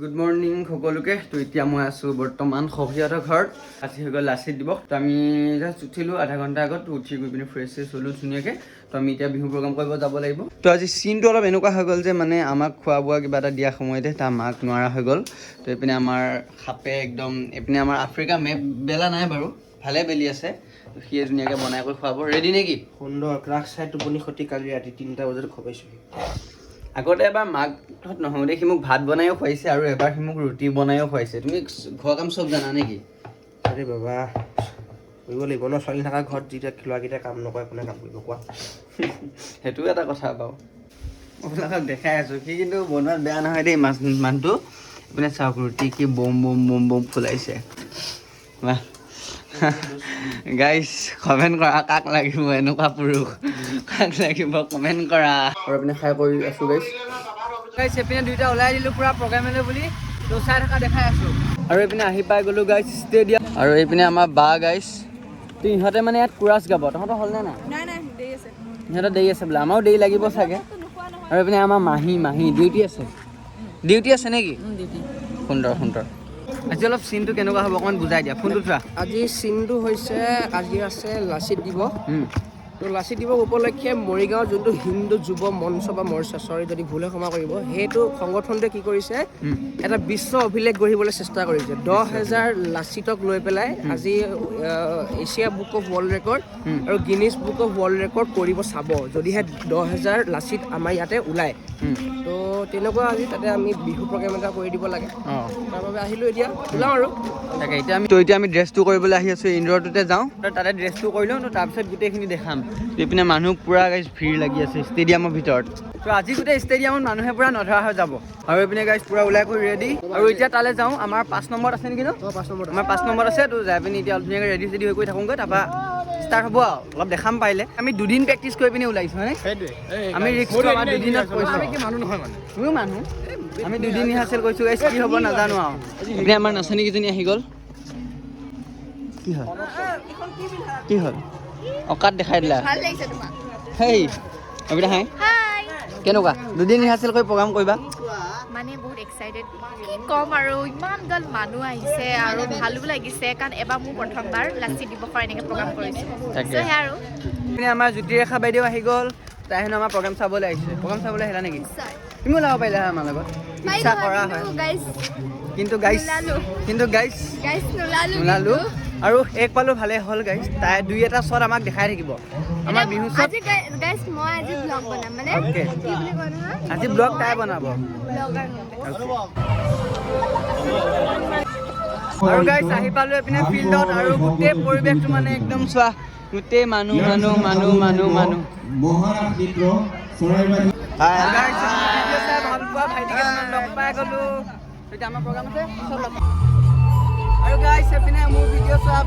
Good morning সকলোকে। তো এতিয়া মই আছোঁ বৰ্তমান সখীহঁতৰ ঘৰত। আজি হৈ গ'ল লাচিত দিৱস। তো আমি জাষ্ট উঠিলোঁ আধা ঘণ্টা আগত উঠি গৈ পিনি ফ্ৰেছ চেছ হ'লোঁ ধুনীয়াকৈ। তো আমি এতিয়া বিহু প্ৰগ্ৰাম কৰিব যাব লাগিব। তো আজি চিনটো অলপ এনেকুৱা হৈ গ'ল যে মানে আমাক খোৱা বোৱা কিবা এটা দিয়া সময়তে তাৰ মাক নোৱাৰা হৈ গ'ল। তো এইপিনে আমাৰ সাপে একদম এইপিনে আমাৰ আফ্ৰিকা মেপ বেলা নাই বাৰু। ভালে বেলি আছে সিয়ে ধুনীয়াকৈ বনাই কৰি খুৱাব। ৰেডি নেকি? সুন্দৰ ক্লাছ চাই টোপনি ক্ষতি কালি ৰাতি তিনিটা বজাত খপাইছোহি আগতে এবাৰ মাকহঁত নহওঁতে সি মোক ভাত বনায়ো খুৱাইছে আৰু এবাৰ সি মোক ৰুটি বনায়ো খুৱাইছে। তুমি ঘৰৰ কাম চব জানা নেকি? আৰে বাবা কৰিব লাগিব ন ছোৱালী থকা ঘৰত যেতিয়া ল'ৰাকেইটাই কাম নকৰে কোনে কাম কৰিব কোৱা? সেইটোও এটা কথা বাৰু। আপোনালোকক দেখাই আছোঁ সি কিন্তু বনোৱাত বেয়া নহয় দেই মাছ মানুহটো এইপিনে চাওক ৰুটি কি বম বম বম বম ফুলাইছে। বাহ। গাইছ কমেণ্ট কৰা কাক লাগিব এনেকুৱা পুৰুষ কাক লাগিব কমেণ্ট কৰা আৰু এইপিনে খাই কৰি আছোঁ গাইছ গাইছ এইপিনে দুইটা ওলাই দিলোঁ পূৰা প্ৰগ্ৰেমলৈ বুলি তো চাই থকা দেখাই আছোঁ আৰু এইপিনে আহি পাই গ'লোঁ গাইছ ষ্টেডিয়াম আৰু এইপিনে আমাৰ বা গাইছ তো ইহঁতে মানে ইয়াত কোৰাছ গাব তহঁতৰ হ'লনে নাই সিহঁতৰ দেৰি আছে বোলে আমাৰো দেৰি লাগিব চাগে আৰু এইপিনে আমাৰ মাহী মাহী ডিউটি আছে ডিউটি আছে নেকি সুন্দৰ সুন্দৰ আজি অলপ চিনটো কেনেকুৱা হ'ব অকণমান বুজাই দিয়া। ফোনটো চোৱা আজি চিনটো হৈছে আজি আছে লাচিত দিৱস তো লাচিত দিৱস উপলক্ষে মৰিগাঁৱৰ যোনটো হিন্দু যুৱ মঞ্চ বা মৰ্চা চৰি যদি ভুলে ক্ষমা কৰিব সেইটো সংগঠনটোৱে কি কৰিছে? এটা বিশ্ব অভিলেখ গঢ়িবলৈ চেষ্টা কৰিছে। দহ হেজাৰ লাচিতক লৈ পেলাই আজি Asia book of world record. আৰু Guinness book of world record কৰিব চাব যদিহে দহ হেজাৰ লাচিত আমাৰ ইয়াতে ওলায়। তো তেনেকুৱা আজি তাতে আমি বিহু প্ৰগ্ৰেম এটা কৰি দিব লাগে। তাৰ বাবে আহিলোঁ এতিয়া। ওলাওঁ আৰু। তাকে এতিয়া আমি তো এতিয়া আমি ড্ৰেছটো কৰিবলৈ আহি আছোঁ ইনডোৰটোতে যাওঁ। তাতে ড্ৰেছটো কৰি লওঁ তাৰপিছত গোটেইখিনি দেখাম। এইপিনে মানুহ পূৰা গাইজ ভিৰ লাগি আছে ষ্টেডিয়ামৰ ভিতৰত। তো আজি গোটেই ষ্টেডিয়ামত মানুহে পূৰা নধৰা হৈ যাব। আৰু এইপিনে গাইজ পূৰা ওলাই কৰি ৰেডি আৰু এতিয়া তালৈ যাওঁ। আমাৰ পাঁচ নম্বৰত আছে নেকি ন? পাঁচ নম্বৰ আমাৰ পাঁচ নম্বৰত আছে। তো যাই পিনি এতিয়া অলপ ধুনীয়াকৈ ৰেডি চেডি হৈ কৰি থাকোঁগৈ। তাৰপৰা ষ্টাৰ্ট হ'ব আৰু। অলপ দেখাম পাৰিলে। আমি দুদিন প্ৰেক্টিচ কৰি পিনি ওলাইছোঁ হয়নে? আমি ৰিক্সটো আমাৰ দুদিনত কৰিছোঁ। মানুহ তুমিও আমি দুদিন ৰিহাৰ্চেল কৰিছোঁ। গাইছ কি হ'ব নাজানো আৰু। এতিয়া আমাৰ নাচনীকেইজনী আহি গ'ল। কি হ'ল? কি হ'ল? অকাত দেখাই দিলা। ভাল লাগিছে তোমাক। হেই কবিতা হাই। হাই। কেনেকুৱা? দুদিন ৰিহাৰ্চেল কৰি প্ৰগ্ৰাম কৰিবা। মানে বহুত এক্সাইটেড কি ক'ম আৰু ইমান গাল মানুহ আহিছে আৰু ভালো লাগিছে কাৰণ এবাৰ মোৰ প্ৰথমবাৰ লাচিত দিৱসৰ এনেকৈ প্ৰগ্ৰাম কৰিছোঁ। সেয়া আৰু। এইপিনে আমাৰ জ্যোতিৰেখা বাইদেউ আহি গ'ল তাই হেনো আমাৰ প্ৰগ্ৰাম চাবলৈ আহিছে। প্ৰগ্ৰাম চাবলৈ আহিলা নেকি? তুমিও ওলাব পাৰিলা হয় আমাৰ লগত। ইচ্ছা কৰা হয়। গাইজ কিন্তু গাইছ। কিন্তু গাইছ গাইজ নোলালো নোলালো। আৰু এক পালো ভালে হ'ল গাইছ তাই দুই এটা শ্বট আমাক দেখাই থাকিব। আমাৰ বিহু শ্বট আজি গাইজ মই আজি ব্লগ বনাম মানে Okay. কি বুলি কয় নহয়? আজি ব্লগ তাই বনাব। আৰু গাইছ আহি পালো এইপিনে ফিল্ডত আৰু গোটেই পৰিৱেশটো মানে একদম চোৱা গোটেই মানুহ মানুহ মানুহ মানুহ মানুহ। ভালো পোৱা ভাইটিকেইজনক লগ পাই গ'লো। এতিয়া আমাৰ প্ৰগ্ৰাম আছে। আৰু গাইছ এইপিনে মোৰ ভিডিঅ' চোৱা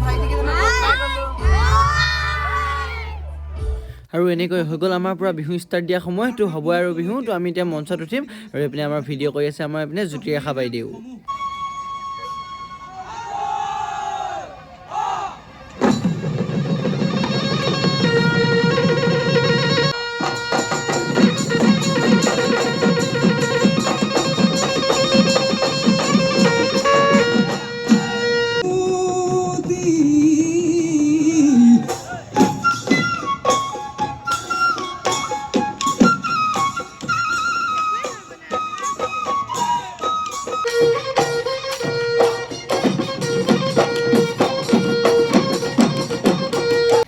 আৰু এনেকৈ হৈ গ'ল আমাৰ পৰা বিহু ষ্টাৰ্ট দিয়া সময় তো হ'ব আৰু বিহু তো আমি এতিয়া মঞ্চত উঠিম আৰু এইপিনে আমাৰ ভিডিঅ' কৰি আছে আমাৰ এইপিনে জ্যোতিৰেখা বাইদেউ।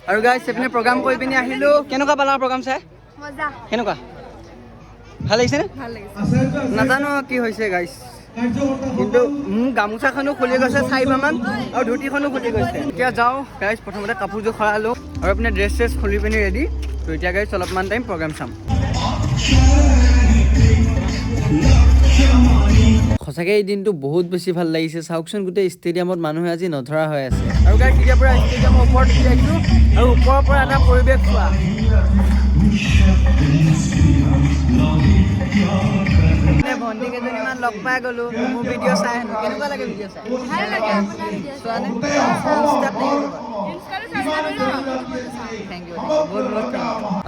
আৰু গাইছ এইপিনে প্ৰগ্ৰাম কৰি পিনি আহিলোঁ। কেনেকুৱা পালা প্ৰগ্ৰাম চাই? মজা। কেনেকুৱা? ভালো লাগিছেনে নাজানো কি হৈছে গাইছ কিন্তু মোৰ গামোচাখনো খুলি গৈছে চাৰিবাৰমান আৰু ধুতিখনো খুলি গৈছে। এতিয়া যাওঁ গাইজ প্ৰথমতে কাপোৰযোৰ সৰালোঁ আৰু আপুনি ড্ৰেছ চেছ খুলি পিনি ৰেডি তো এতিয়া গাইজ অলপমান টাইম প্ৰগ্ৰাম চাম। সঁচাকৈ এই দিনটো বহুত বেছি ভাল লাগিছে। চাওকচোন গোটেই ষ্টেডিয়ামত মানুহে আজি নধৰা হৈ আছে। আৰু গাইজ তেতিয়াৰ পৰা ষ্টেডিয়ামৰ ওপৰত উঠি আহিছোঁ আৰু ওপৰৰ পৰা এটা পৰিৱেশ চোৱা। ভনী ভণ্টি কেইজনীমান লগ পাই গ'লো মোৰ ভিডিঅ' চাই হেনো। কেনেকুৱা লাগে ভিডিঅ' চাই? ভাল লাগে আপোনাৰ চোৱানে?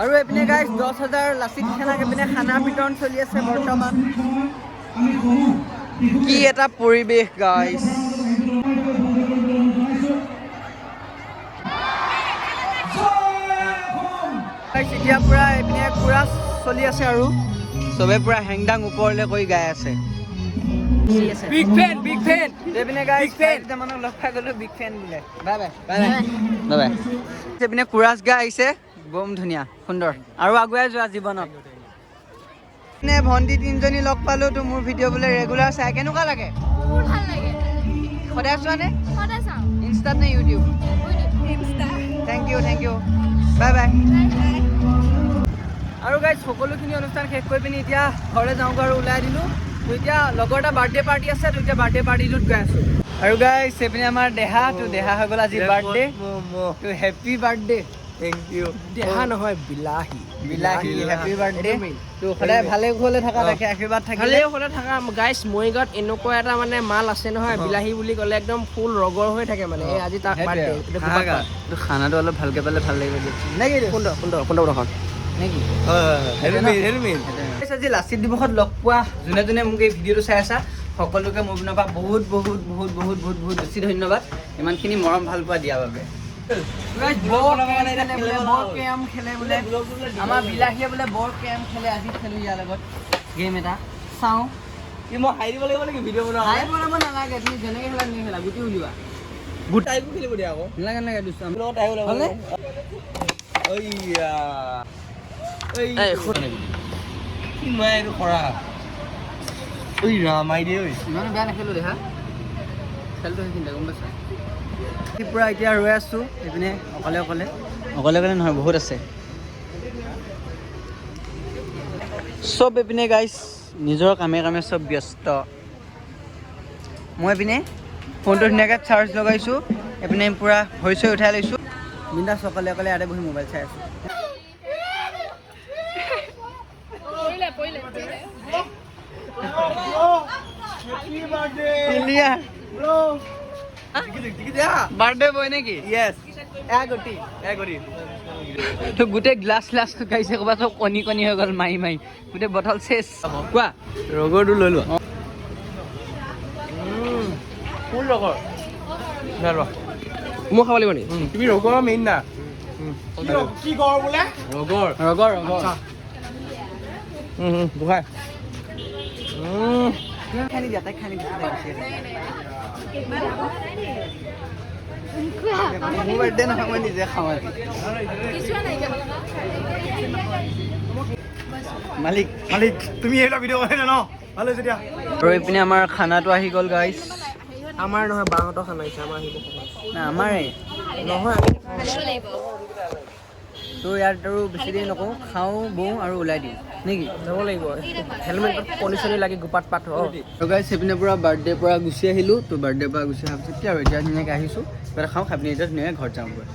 আৰু এইপিনে গাইজ দহ হাজাৰ লাচিত সেনাক এইপিনে খানা বিতৰণ চলি আছে বৰ্তমান। কি এটা পৰিৱেশ গাইজ এতিয়া পুৰা এইপিনে পুৰা চলি আছে আৰু। চবে পুৰা হেংদাং ওপৰলৈ কৰি গাই আছে। বিগ ফেন বিগ ফেন এইপিনে গাই মানুহক লগ পাই গ'লো বিগ ফেন বোলে। Bye bye bye bye. বাই এইপিনে কুৰাজ গা আহিছে বম ধুনীয়া সুন্দৰ। আৰু আগুৱাই যোৱা জীৱনত। নে ভণ্টি তিনিজনী লগ পালো তো মোৰ ভিডিঅ' বোলে ৰেগুলাৰ চাই কেনেকুৱা লাগে? বহুত ভালো লাগে। সদায় চোৱা নে? ইনষ্টাত নে YouTube? Thank you thank you bye bye আৰু গাইজ সকলোখিনি অনুষ্ঠান শেষ কৰি পিনি এতিয়া ঘৰলৈ যাওঁগৈ আৰু ওলাই দিলোঁ। তো এতিয়া লগৰ এটা বাৰ্থডে পাৰ্টি আছে তো এতিয়া বাৰ্থডে পাৰ্টিটোত গৈ আছোঁ। আৰু গাইজ এইপিনে আমাৰ দেহা তো দেহা হৈ গ'ল আজি বাৰ্থডে তো হেপী বাৰ্থডে থেংক ইউ দেহা নহয় বিলাহী। বিলাহী হেপী বাৰ্থডে তো সদায় ভালে কুশলে থাকা তাকে আশীৰ্বাদ থাকিলে। ভালেই সদায় থাকা গাইছ মৰিগাঁৱত এনেকুৱা এটা মানে মাল আছে নহয় বিলাহী বুলি ক'লে একদম ফুল ৰগৰ হৈ থাকে মানে। এই আজি তাৰ বাৰ্থডে খানাটো অলপ ভালকৈ পালে ভালো লাগিব দিয়কচোন নে কি সুন্দৰ সুন্দৰ সুন্দৰ প্ৰদৰ্শন আজি লাচিত দিৱসত লগ পোৱা। যোনে যোনে মোক এই ভিডিঅ'টো চাই আছা সকলোকে মোৰ পিনৰ পৰা বহুত বহুত বহুত বহুত বহুত বহুত বেছি ধন্যবাদ। ইমানখিনি মৰম ভালো পোৱা দিয়াৰ বাবে। বৰ কেৰম খেলে বোলে আমাৰ বিলাহীয়ে বোলে বৰ কেৰম খেলে আজি খেলো ইয়াৰ লগত। গেম এটা। চাওঁ। মই হাৰি দিব লাগিব নেকি? ভিডিঅ' বনোৱা হাই বনাব নালাগে তুমি যেনেকৈ খেলা তেনেকৈ খেলা গুটি উলিওৱা। টাইপো খেলিব দিয়া আকৌ। নালাগে নালাগে দুষ্ট লগত টাইপ ওলাব? ঐয়া। এই শুন। কি মই এইটো কৰা? ঐ ৰামাই দে ঐ। ইমানো বেয়া নেখেলোঁ দেখা খেলটো সেইখিনিতে গম পাইছা? পূৰা এতিয়া ৰৈ আছোঁ এইপিনে অকলে অকলে। অকলে অকলে নহয় বহুত আছে। চব এইপিনে গাইছ নিজৰ কামে কামে চব ব্যস্ত। মই এইপিনে ফোনটো ধুনীয়াকৈ চাৰ্জ লগাইছোঁ এইপিনে পূৰা ভৰি চৰি উঠাই লৈছোঁ। বিন্দাছ অকলে অকলে ইয়াতে বহি মোবাইল চাই আছোঁ। বাৰ্থডে বয় নেকি? য়েছ এগটি তো গোটেই গ্লাছ গ্লাছ শুকাইছে ক'ৰবাত চব কণী কণী হৈ গ'ল মাৰি মাৰি। গোটেই বটল চেচ কোৱা? ৰগৰটো লৈ লোৱা। কোন ৰগৰ? মই খাব লাগিব নেকি? তুমি ৰগৰ মেইন না। কি কৰ বোলে? ৰগৰ। ৰগৰ ৰগৰ। বুঢ়াই খানি দিয়া তাইক খানি দিয়া মোৰ বাৰ্থডে নহয় মই নিজে খাওঁ আজি মালিক মালিক তুমি এইবিলাক ভিডিঅ' বনাই ন? ভাল হৈছে আৰু এইপিনে আমাৰ খানাটো আহি গ'ল গাইছ আমাৰ নহয় বাহঁতৰ খানা আহিছে আমাৰ আহিব না আমাৰে নহয়। তো ইয়াত আৰু বেছি দেৰি নকওঁ খাওঁ বওঁ আৰু ওলাই দিওঁ নেকি যাব লাগিব। হেলমেটত কণী চনি লাগি গোপাত পাত তো গাইছ সেইপিনে পৰা বাৰ্থডেৰ পৰা গুচি আহিলোঁ। তো বাৰ্থডেৰ পৰা গুচি অহাৰ পিছত কি আৰু এতিয়া ধুনীয়াকৈ আহিছোঁ। কিবা এটা খাওঁ খাই পিনি এতিয়া ধুনীয়াকৈ ঘৰত যাওঁগৈ